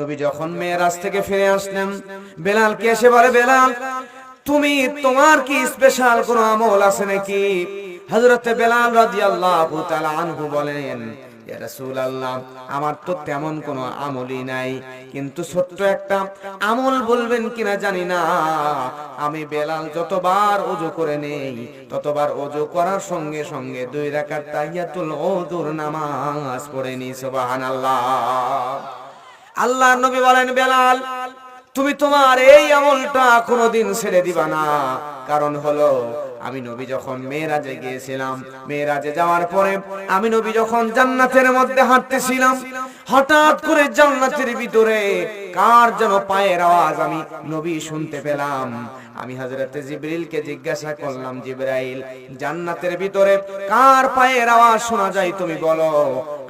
নবী যখন মেয়েরাজ থেকে ফিরে আসলেন, বেলালকে এসে বলে, বেলাল, তুমি তোমার কি স্পেশাল কোন আমল আছে নাকি? হযরতে বেলাল রাদিয়াল্লাহু তাআলা আনহু বলেন আমার তো তেমন আমলই নাই, কিন্তু ছোট্ট একটা আমল বলবেন কিনা জানি না। আমি বেলাল যতবার ওযু করে নেই, ততবার ওযু করার সঙ্গে সঙ্গে দুই রাকাত তাহিয়াতুল ওযুর নামাজ পড়ে নি আল্লাহ নবী বলেন বেলাল তুমি তোমার এই আমলটা কোনোদিন ছেড়ে দিবা না। কারণ হলো আমি নবী যখন মেয়েরাজে গিয়েছিলাম, মেয়েরাজে যাওয়ার পরে আমি নবী যখন জান্নাতের মধ্যে হাঁটতেছিলাম, হঠাৎ করে জান্নাতের ভিতরে কার যেন পায়ের আওয়াজ আমি নবী শুনতে পেলাম। আমি হযরতে জিবরিলকে জিজ্ঞাসা করলাম, জিবরাইল, জান্নাতের ভিতরে কার পায়ের আওয়াজ শোনা যায় তুমি বলো?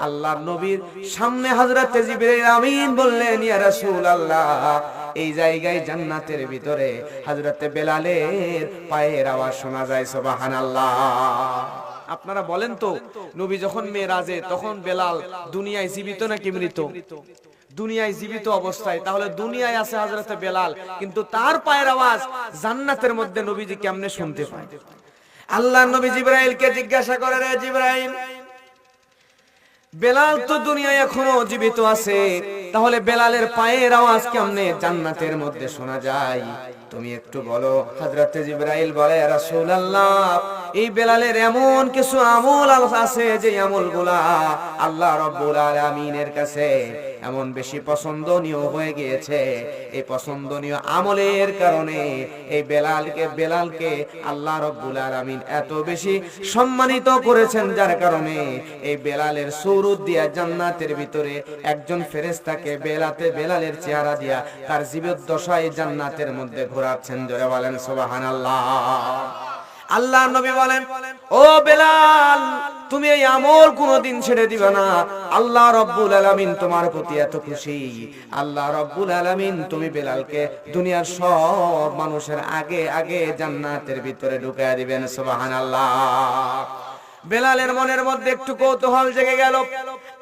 আল্লাহর নবীর সামনে হযরতে জিবরাইল আমিন বললেন, ইয়া রাসূলুল্লাহ, এই জায়গায় জান্নাতের ভিতরে হযরতে বেলালের পায়ের আওয়াজ শোনা যায় সোবাহান আপনারা বলেন তো, নবী যখন মেয়েরাজে, তখন বেলাল দুনিয়ায় জীবিত নাকি মৃত? দুনিয়ায় জীবিত অবস্থায়, তাহলে দুনিয়ায় আছে হাজরতে বেলাল, কিন্তু তার পায়ের আওয়াজ জান্নাতের মধ্যে নবীজি কেমনে শুনতে পায়? আল্লাহ নবী জিব্রাইলকে জিজ্ঞাসা করে, রে জিব্রাইল বেলাল তো দুনিয়ায় এখনও জীবিত আছে। তাহলে বেলালের পায়ের আওয়াজ কেমনে জান্নাতের মধ্যে শোনা যায়? তুমি একটু বলো হাজরাতে জিব্রাইল বলে, রাসূলুল্লাহ এই বেলালের এমন কিছু আমল আছে যে আমলগুলা আল্লাহ রাব্বুল আলামিনের কাছে এমন বেশি পছন্দনীয় হয়ে গিয়েছে। এই পছন্দনীয় আমলের কারণে এই বেলালকে বেলালকে আল্লাহ রব্বুল আলামিন এত বেশি সম্মানিত করেছেন, যার কারণে এই বেলালের সৌরুদ দিয়া জান্নাতের ভিতরে একজন ফেরেশতাকে বেলাতে বেলালের চেহারা দিয়া তার জীবের দশায় জান্নাতের মধ্যে ঘোরাচ্ছেন। জোরে বলেন সুবহানাল্লাহ। আল্লাহ নবী বলেন, ও বেলাল, তুমি এই আমল কোনদিন ছেড়ে দিবে না। আল্লাহ রব্বুল আলামিন তোমার প্রতি এত খুশি। আল্লাহ রব্বুল আলামিন তুমি বেলালকে দুনিয়ার সব মানুষের আগে আগে জান্নাতের ভিতরে ঢুকায় দিবেন, সুবহানাল্লাহ। বেলালের মনের মধ্যে একটু কৌতূহল জেগে গেল।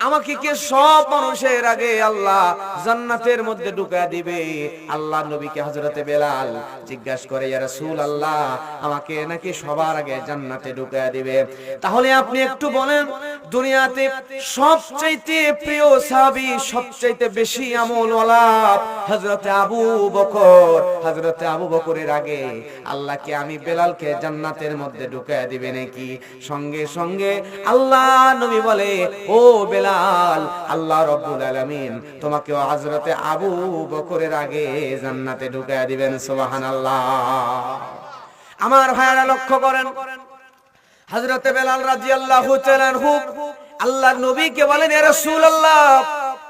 আমাকে কে সব মানুষের আগে আল্লাহ জান্নাতের মধ্যে ঢুকা দিবে? আল্লাহ নবীকে হযরতে বেলাল জিজ্ঞাসা করে, ইয়া রাসূলুল্লাহ, আমাকে নাকি সবার আগে জান্নাতে ঢুকা দিবে? তাহলে আপনি একটু বলেন দুনিয়াতে সবচাইতে প্রিয় সাহাবী, সবচাইতে বেশি আমলওয়ালা হযরতে আবু বকর। হযরতে আবু বকরের আগে আল্লাহকে আমি বেলালকে জান্নাতের মধ্যে ঢুকা দিবে নাকি? সঙ্গে সঙ্গে আল্লাহ নবী বলে, ও বেলাল, আল্লাহ রব্বুল আলামিন তোমাকে হযরতে আবু বকরের আগে জান্নাতে ঢুকায় দিবেন, সুবহানাল্লাহ। আমার ভাইরা লক্ষ্য করেন হযরতে বেলাল আর হুক আল্লাহ নবী নবীকে বলেন এরা সুল আল্লাহ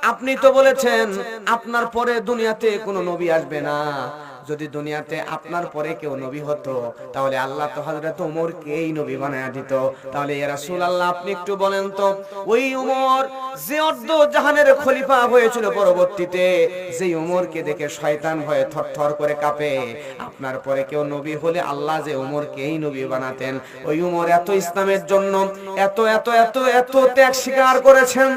আপনি তো বলেছেন আপনার পরে দুনিয়াতে কোনো নবী আসবে না। যদি দুনিয়াতে আপনার পরে কেউ নবী হতো, তাহলে আল্লাহ তো হযরত ওমরকেই নবী বানায়া দিত। তাহলে ইয়া রাসূলুল্লাহ, আপনি একটু বলেন তো, ওই ওমর যে অর্ধ জাহানের খলিফা হয়েছিল পরবর্তীতে যে ওমরকে দেখে শয়তান ভয়ে থরথর করে কাঁপে, আপনার পরে কেউ নবী হলে আল্লাহ যে ওমরকেই নবী বানাতেন। ওই উমর এত ইসলামের জন্য, এত এত এত এত ত্যাগ স্বীকার করেছেন।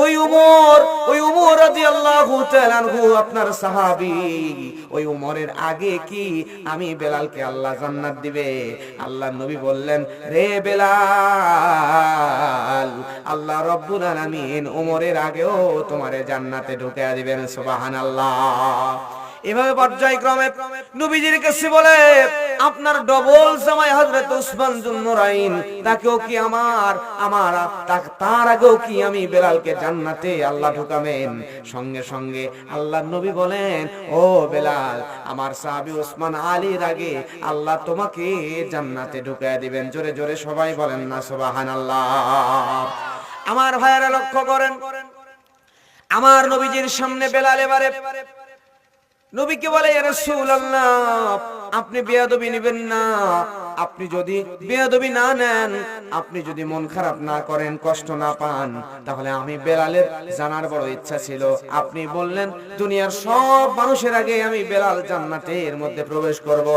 ওই উমর ওই উমর রাদিয়াল্লাহু তাআলা আপনার সাহাবী, ওই উমরের আগে কি আমি বেলালকে আল্লাহ জান্নাত দিবে? আল্লাহ নবী বললেন, রে বেলাল, আল্লাহ রব্বুল আলামিন ওমরের আগেও তোমারে জান্নাতে ঢুকে দিবেন, সুবহানাল্লাহ। এভাবে পর্যায়ক্রমে নবীজির কাছে বলে, আপনার ডবল জামাই হযরত উসমান জুন্নুরাইন তাকেও কি আমার আমার তার আগেও কি আমি বেলালকে জান্নাতে আল্লাহ ঢুকাবেন? সঙ্গে সঙ্গে আল্লাহ নবী বলেন, ও বেলাল, আমার সাহাবী উসমান আলীর আগে আল্লাহ তোমাকে জান্নাতে ঢুকায় দিবেন। জোরে জোরে সবাই বলেন না, সুবহানাল্লাহ। আমার ভাইয়েরা লক্ষ্য করেন, আমার নবীজির সামনে বেলাল এবারে নবীকে বলে আপনি বেয়াদবি নেবেন না। আপনি যদি বেয়াদবি না নেন, আপনি যদি মন খারাপ না করেন, কষ্ট না পান, তাহলে আমি বেলালের জানার বড় ইচ্ছা ছিল। আপনি বললেন, দুনিয়ার সব মানুষের আগে আমি বেলাল জান্নাতের মধ্যে প্রবেশ করব।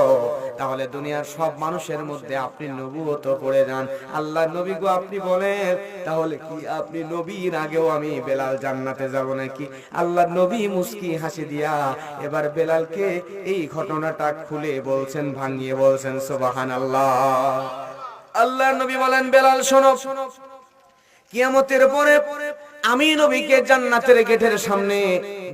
তাহলে দুনিয়ার সব মানুষের মধ্যে আপনি নবুয়ত করে যান। আল্লাহ নবী গো, আপনি বলেন, তাহলে কি আপনি নবীর আগেও আমি বেলাল জান্নাতে যাব নাকি? আল্লাহ নবী মুস্কি হাসি দিয়া এবার বেলালকে এই ঘটনাটা খুলে বলছেন, ভাঙিয়ে বলছেন সোবাহান আল্লাহ আল্লাহ নবী বলেন, বেলাল, শোনো। কিয়ামতের পরে আমি নবীকে জান্নাতের গেটের সামনে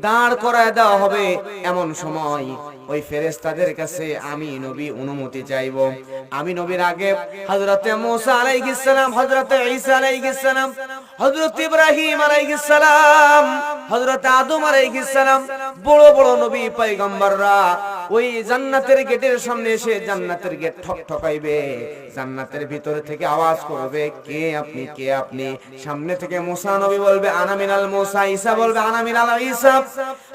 দাঁড় করায় দেওয়া হবে এমন সময়। ওই ফেরেস্তাদের কাছে আমি নবী অনুমতি চাইব। আমি নবীর আগে হজরতে মোসা আলাইহিস সালাম, হযরতে ঈসা আলাইহিস সালাম, হযরত ইব্রাহিম আলাইহিস সালাম, হযরত আদম আলাইহিস বড় বড় নবী, পয়গম্বররা ওই জান্নাতের গেটের সামনে এসে জান্নাতের গেট ঠক ঠকাইবে। জান্নাতের ভিতরে থেকে আওয়াজ করবে, কে আপনি? কে আপনি? সামনে থেকে মুসা নবী বলবে, আনা মিনাল মুসা ঈসা। বলবে, আনা মিনাল ঈসা।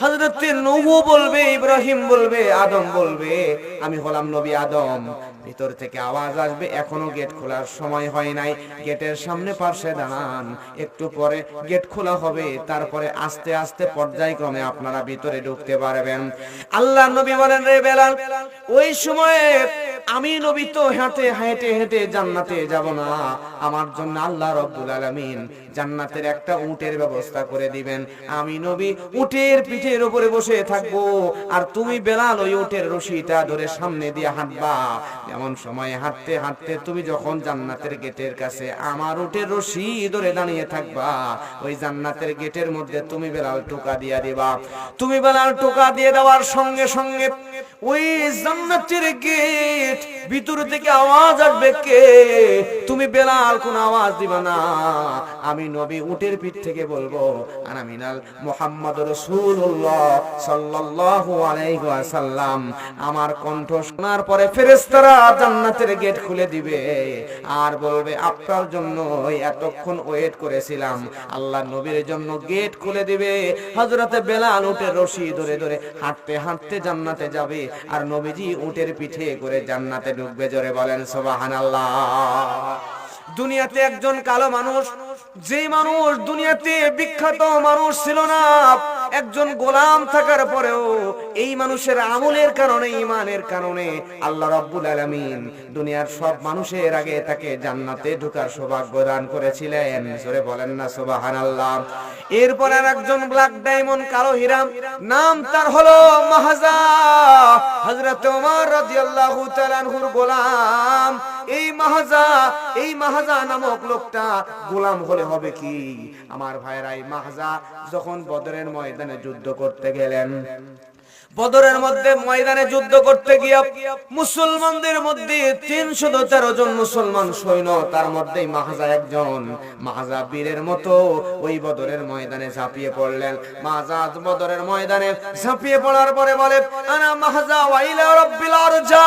হযরত নূহ বলবে, ইব্রাহিম বলবে, আদম বলবে, আমি হলাম নবী আদম। ভিতর থেকে আওয়াজ আসবে, এখনও গেট খোলার সময় হয় নাই। গেটের সামনে পাশে দাঁড়ান, একটু পরে গেট খোলা হবে, তারপরে আস্তে আস্তে পর্যায়ক্রমে আপনারা ভিতরে ঢুকতে পারবেন। আল্লাহ নবী বলেন রে বেলাল, ওই সময়ে আমি নবী তো হেঁটে হেঁটে হেঁটে জান্নাতে যাব না। আমার জন্য আল্লাহ রব্বুল আলামিন জান্নাতের একটা উটের ব্যবস্থা করে দিবেন। আমি নবী উটের পিঠের উপরে বসে থাকব আর তুমি বেলাল ওই উটের রশিটা ধরে সামনে দিয়ে হাঁটবা। এমন সময় হাঁটতে হাঁটতে তুমি যখন জান্নাতের গেটের কাছে আমার উটের রশি ধরে দাঁড়িয়ে থাকবা, ওই জান্নাতের গেটের মধ্যে তুমি বেলাল টোকা দিয়া দিবা। তুমি বেলাল টোকা দিয়ে দেওয়ার সঙ্গে সঙ্গে ওই জান্নাতের গেট ভিতর থেকে আওয়াজ আসবে কে? তুমি বেলাল, কোন আওয়াজ দিবা না। আমি নবী উটের পিঠ থেকে বলব আনা মিনাল মুহাম্মদ রাসূলুল্লাহ সাল্লাল্লাহু আলাইহি ওয়াসাল্লাম। আমার কণ্ঠ শোনার পরে ফেরেশতারা জান্নাতের গেট খুলে দিবে আর বলবে, আপনার জন্য এতক্ষণ ওয়েট করেছিলাম। আল্লাহ নবীর জন্য গেট খুলে দিবে। হযরতে বেলাল উটের রশি ধরে ধরে হাঁটতে হাঁটতে জান্নাতে যাবে। আর নবীজি উটের পিঠে করে জান্নাতে ঢুকবে জোরে বলেন সুবহানাল্লাহ। দুনিয়াতে একজন কালো মানুষ যে মানুষ দুনিয়াতে বিখ্যাত মানুষ ছিল না, একজন গোলাম থাকার পরেও এই মানুষের আমলের কারণে ইমানের কারণে আল্লাহ রাব্বুল আলামিন দুনিয়ার সব মানুষের আগে তাকে জান্নাতে ঢোকার সৌভাগ্য দান করেছিলেন। জোরে বলেন না, সুবহানাল্লাহ। এরপর আর একজন ব্ল্যাক ডায়মন্ড কালো হীরা, নাম তার হলো মাহাজা হযরত ওমর রাদিয়াল্লাহু তাআলা গোলাম। এই মাহাজা এই মাহাজা নামক লোকটা গোলাম হলে হবে কি? আমার ভাইরাই মাহজা যখন বদরের ময়দানে যুদ্ধ করতে গেলেন বদরের মধ্যে ময়দানে যুদ্ধ করতে গিয়ে মুসলমানদের মধ্যে তিনশো তেরো জন মুসলমান সৈন্য, তার মধ্যে মাহাজা একজন। মাহাজা বীরের মতো ওই বদরের ময়দানে ঝাঁপিয়ে পড়লেন। মাহাজা বদরের ময়দানে ঝাঁপিয়ে পড়ার পরে বলে, আনা মাহাজা ওয়াইলা রব্বিল আরজা।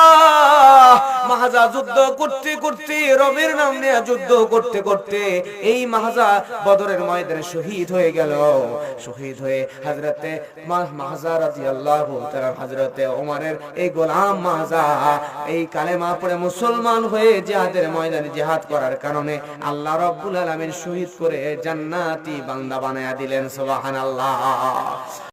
মাহাজা যুদ্ধ করতে করতে, রবের নাম নিয়ে যুদ্ধ করতে করতে এই মাহাজা বদরের ময়দানে শহীদ হয়ে গেল। শহীদ হয়ে হযরতে মাহাজা রাদিয়াল্লাহু তাআলা হযরতে ওমরের এই গোলাম মাজা এই কালেমা পড়ে মুসলমান হয়ে জিহাদের ময়দানে জিহাদ করার কারণে আল্লাহ রাব্বুল আলামিন শহীদ করে জান্নাতি বান্দা বানায়া দিলেন, সুবহানাল্লাহ।